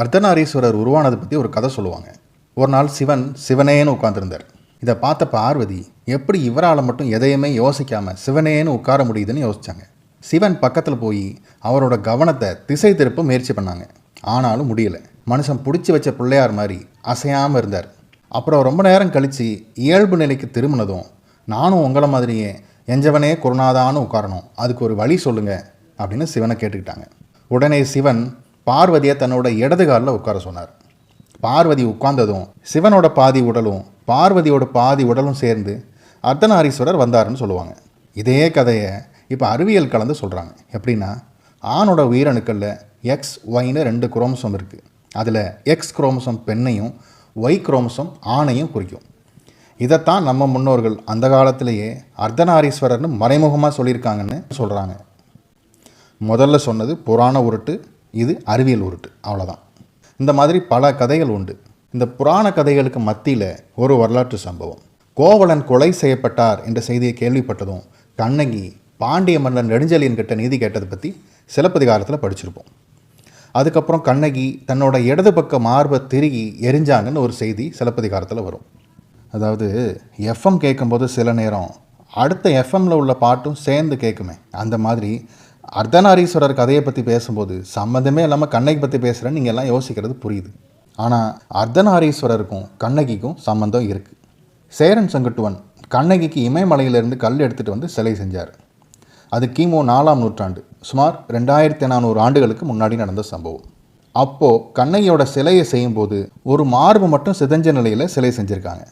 அர்த்தநாரீஸ்வரர் உருவானதை பற்றி ஒரு கதை சொல்லுவாங்க. ஒரு நாள் சிவன் சிவனேன்னு உட்காந்துருந்தார் இதை பார்த்த பார்வதி எப்படி இவரால் மட்டும் எதையுமே யோசிக்காமல் சிவனேன்னு உட்கார முடியுதுன்னு யோசித்தாங்க சிவன் பக்கத்தில் போய் அவரோட கவனத்தை திசை திருப்ப முயற்சி பண்ணாங்க. ஆனாலும் முடியலை. மனுஷன் பிடிச்சி வச்ச பிள்ளையார் மாதிரி அசையாமல் இருந்தார். அப்புறம் ரொம்ப நேரம் கழித்து இயல்பு நிலைக்கு திரும்பினதும் நானும் உங்களை மாதிரியே எஞ்சவனே குருநாதான்னு உட்காரணும். அதுக்கு ஒரு வழி சொல்லுங்க அப்படின்னு சிவனை கேட்டுக்கிட்டாங்க. உடனே சிவன் பார்வதியை தன்னோட இடது காலில் உட்கார சொன்னார். பார்வதி உட்கார்ந்ததும் சிவனோட பாதி உடலும் பார்வதியோட பாதி உடலும் சேர்ந்து அர்த்தநாரீஸ்வரர் வந்தாருன்னு சொல்லுவாங்க. இதே கதையை இப்போ அறிவியல் கலந்து சொல்கிறாங்க எப்படின்னா ஆணோட உயிரணுக்களில் எக்ஸ் ஒய்னு ரெண்டு குரோமசோம் இருக்குது அதில் எக்ஸ் குரோமசோம் பெண்ணையும் ஒய் குரோமசோம் ஆணையும் குறிக்கும். இதைத்தான் நம்ம முன்னோர்கள் அந்த காலத்திலேயே அர்த்தநாரீஸ்வரர்னு மறைமுகமாக சொல்லியிருக்காங்கன்னு சொல்கிறாங்க முதல்ல சொன்னது புராண உருட்டு இது அறிவியல் உருட்டு அவ்வளோதான் இந்த மாதிரி பல கதைகள் உண்டு. இந்த புராண கதைகளுக்கு மத்தியில் ஒரு வரலாற்று சம்பவம். கோவலன் கொலை செய்யப்பட்டார் என்ற செய்தியை கேள்விப்பட்டதும் கண்ணகி பாண்டிய மன்னன் நெடுஞ்செழியன் கிட்ட நீதி கேட்டதை பற்றி சிலப்பதிகாரத்தில் படிச்சிருப்போம். அதுக்கப்புறம் கண்ணகி தன்னோட இடது பக்க மார்பை திருகி எரிஞ்சாங்கன்னு ஒரு செய்தி சிலப்பதிகாரத்தில் வரும். அதாவது எஃப்எம் கேட்கும்போது சில நேரம் அடுத்த எஃப்எம்மில் உள்ள பாட்டும் சேர்ந்து கேட்குமே. அந்த மாதிரி அர்த்தநாரீஸ்வரர் கதையை பற்றி பேசும்போது சம்மந்தமே இல்லாமல் கண்ணகி பற்றி பேசுகிறேன்னு நீங்கள் எல்லாம் யோசிக்கிறது புரியுது. ஆனால் அர்த்தநாரீஸ்வரருக்கும் கண்ணகிக்கும் சம்மந்தம் இருக்குது சேரன் செங்குட்டுவன் கண்ணகிக்கு இமயமலையிலிருந்து கல் எடுத்துகிட்டு வந்து சிலை செஞ்சார். அது கிமு நாலாம் நூற்றாண்டு சுமார் ரெண்டாயிரத்தி நானூறு ஆண்டுகளுக்கு முன்னாடி நடந்த சம்பவம். அப்போது கண்ணகியோட சிலையை செய்யும்போது ஒரு மார்பு மட்டும் சிதஞ்ச நிலையில் சிலை செஞ்சுருக்காங்க.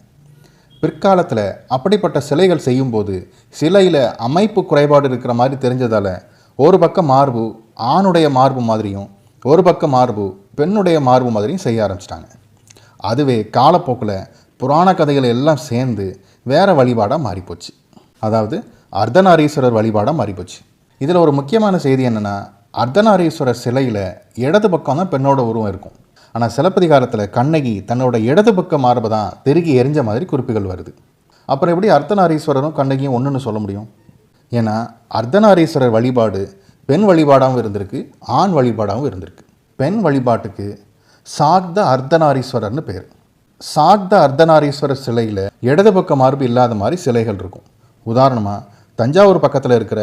பிற்காலத்தில் அப்படிப்பட்ட சிலைகள் செய்யும்போது சிலையில் அமைப்பு குறைபாடு இருக்கிற மாதிரி தெரிஞ்சதால் ஒரு பக்கம் மார்பு ஆணுடைய மார்பு மாதிரியும் ஒரு பக்கம் மார்பு பெண்ணுடைய மார்பு மாதிரியும் செய்ய ஆரம்பிச்சிட்டாங்க. அதுவே காலப்போக்கில் புராண கதைகள் எல்லாம் சேர்ந்து வேற வழிபாடாக மாறிப்போச்சு. அதாவது அர்த்தநாரீஸ்வரர் வழிபாடாக மாறிப்போச்சு. இதில் ஒரு முக்கியமான செய்தி என்னென்னா அர்த்தநாரீஸ்வரர் சிலையில் இடது பக்கம் தான் பெண்ணோட உருவம் இருக்கும். ஆனால் சிலப்பதிகாரத்தில் கண்ணகி தன்னோட இடது பக்க மார்பை தான் திருகி எரிஞ்ச மாதிரி குறிப்புகள் வருது. அப்புறம் எப்படி அர்த்தநாரீஸ்வரரும் கண்ணகியும் ஒன்றுன்னு சொல்ல முடியும்? ஏன்னா அர்த்தநாரீஸ்வரர் வழிபாடு பெண் வழிபாடாகவும் இருந்திருக்கு ஆண் வழிபாடாகவும் இருந்திருக்கு. பெண் வழிபாட்டுக்கு சாக்த அர்த்தநாரீஸ்வரர்னு பேர். சாக்த அர்த்தநாரீஸ்வரர் சிலையில் இடது பக்க மார்பு இல்லாத மாதிரி சிலைகள் இருக்கும். உதாரணமாக தஞ்சாவூர் பக்கத்தில் இருக்கிற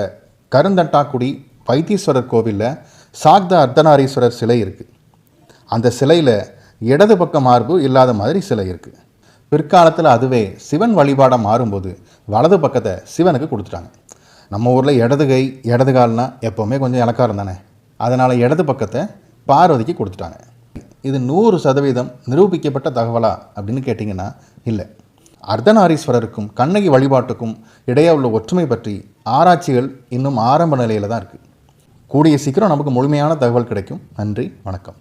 கருந்தண்டாக்குடி வைத்தீஸ்வரர் கோவிலில் சாக்த அர்த்தநாரீஸ்வரர் சிலை இருக்குது அந்த சிலையில் இடது பக்க மார்பு இல்லாத மாதிரி சிலை இருக்குது பிற்காலத்தில் அதுவே சிவன் வழிபாடாக மாறும்போது வலது பக்கத்தை சிவனுக்கு கொடுத்துட்டாங்க. நம்ம ஊரில் இடது கை இடது கால்னா எப்போவுமே கொஞ்சம் இலக்காரம் தானே? அதனால் இடது பக்கத்தை பார்வதிக்கு கொடுத்துட்டாங்க. இது நூறு சதவீதம் நிரூபிக்கப்பட்ட தகவலா அப்படின்னு கேட்டிங்கன்னா இல்லை. அர்த்தநாரீஸ்வரருக்கும் கண்ணகி வழிபாட்டுக்கும் இடையே உள்ள ஒற்றுமை பற்றி ஆராய்ச்சிகள் இன்னும் ஆரம்ப நிலையில் தான் இருக்குது கூடிய சீக்கிரம் நமக்கு முழுமையான தகவல் கிடைக்கும். நன்றி வணக்கம்.